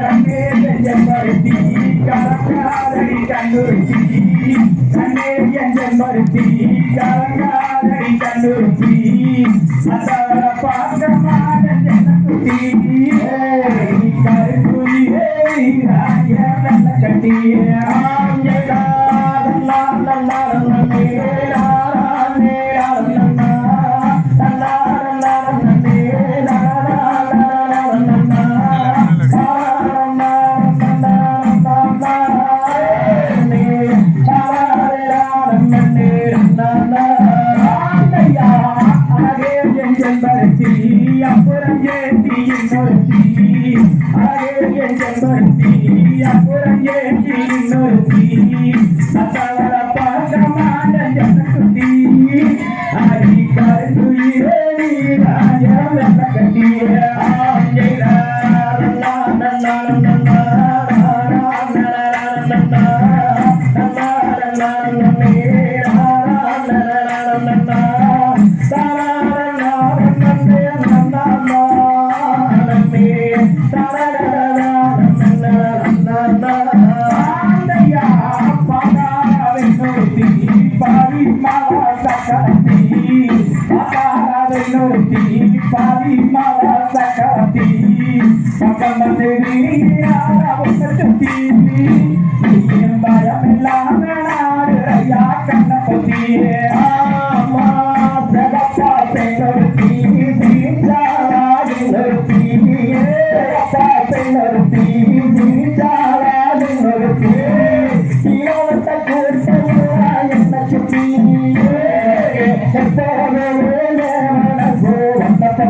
கண்ணே செம்பருத்தி கலக்காதடி கண்ணுறுத்தி கண்ணே என் செம்பருத்தி கலங்காதடி கண்ணுறுத்தி அசவர பார்க்க மாட்டேன் ஜனக்குட்டி கருக்குயிலே ராஜ நல்ல கட்டி அப்புறம் ஏத்தி இன்னொருத்தி அழகே என் செம்பருத்தி அப்புறம் ஏத்தி இன்னொருத்தி சத்தவர பார்க்க மாட்டேன் ஜனக்குட்டி அடி கருத்துயிரே நீ ராஜா வெள்ள கட்டிய ஆஞ்சைரா லல்லா ನೋಡ್ತೀನಿ ಬಾರಿ ಮಾವ ಸಾಕಿ ಅಪಾರ ನೋಡ್ತೀನಿ ಬಾರಿ ಮಾವ ಸಾಕಿ ಮಗನ ನೀರಾವತಿ ಬರಮಿಲ್ಲ ನಾಡಯ ಕಣಪತಿ Yeah.